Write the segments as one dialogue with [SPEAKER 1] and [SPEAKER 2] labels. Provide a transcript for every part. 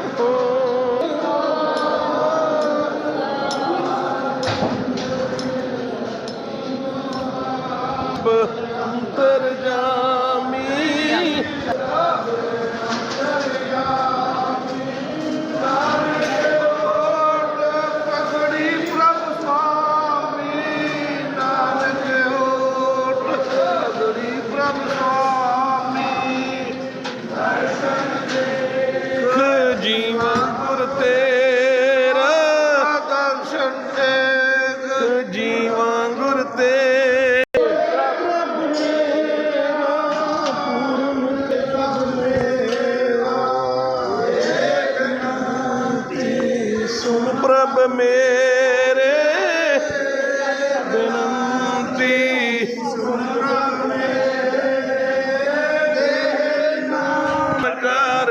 [SPEAKER 1] oh. ਸੁਖ ਜੀਵਾਂ ਗੁਰ ਤੇ। ਸੁਣ ਪ੍ਰਭ ਮੇਰੇ ਬਿਨੰਤੀ। ਸੁਣ ਪ੍ਰਭ ਮੇਰੇ ਕਰ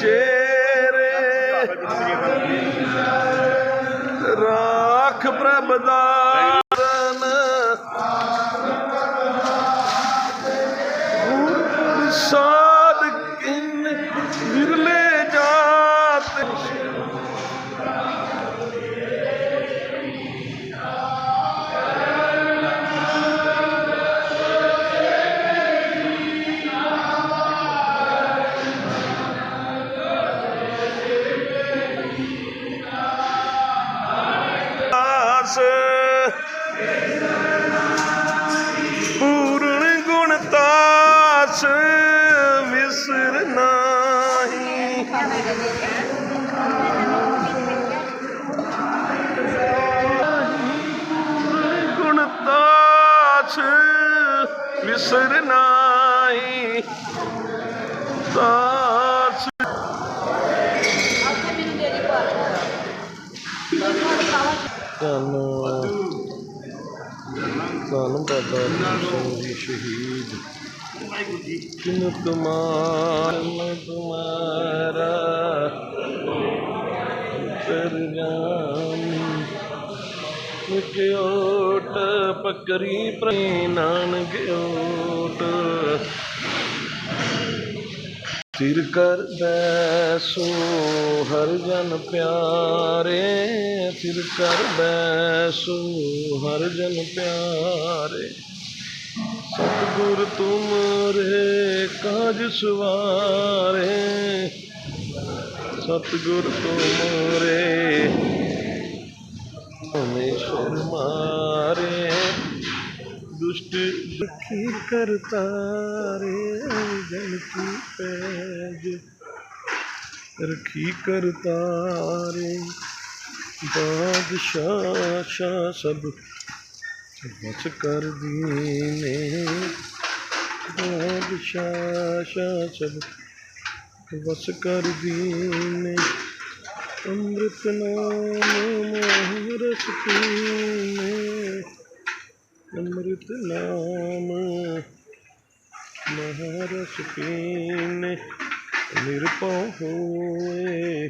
[SPEAKER 1] ਚੇਰੇ। ਸਾਖ ਪ੍ਰਭ ਦਾ ਸਾਖ ਪ੍ਰਭ ਦਾ દાસ પૂર્ણ ગુણતાસ વિસર નાહી ગુણતાસ વિસર નાહી તા تن پتا شہید کن تمار تمہارا سرگام گیوٹ پکری پرینان سر کر دے سو ہر جن پیارے پھر کر بیسو، ہر جن پیارے۔ ستگر تم رہے کاج سوارے۔ ستگور رہے ہمیں مارے دشٹ دکھی کرتا رہے، جن کی پیج رکھی کرتا رہے۔ بادشاہ شاہ سب بس کر دینے بادشاہ شاہ سب بس کر دین امرت نام مہرس پینے امرت نام مہرس پینے نرپا ہوئے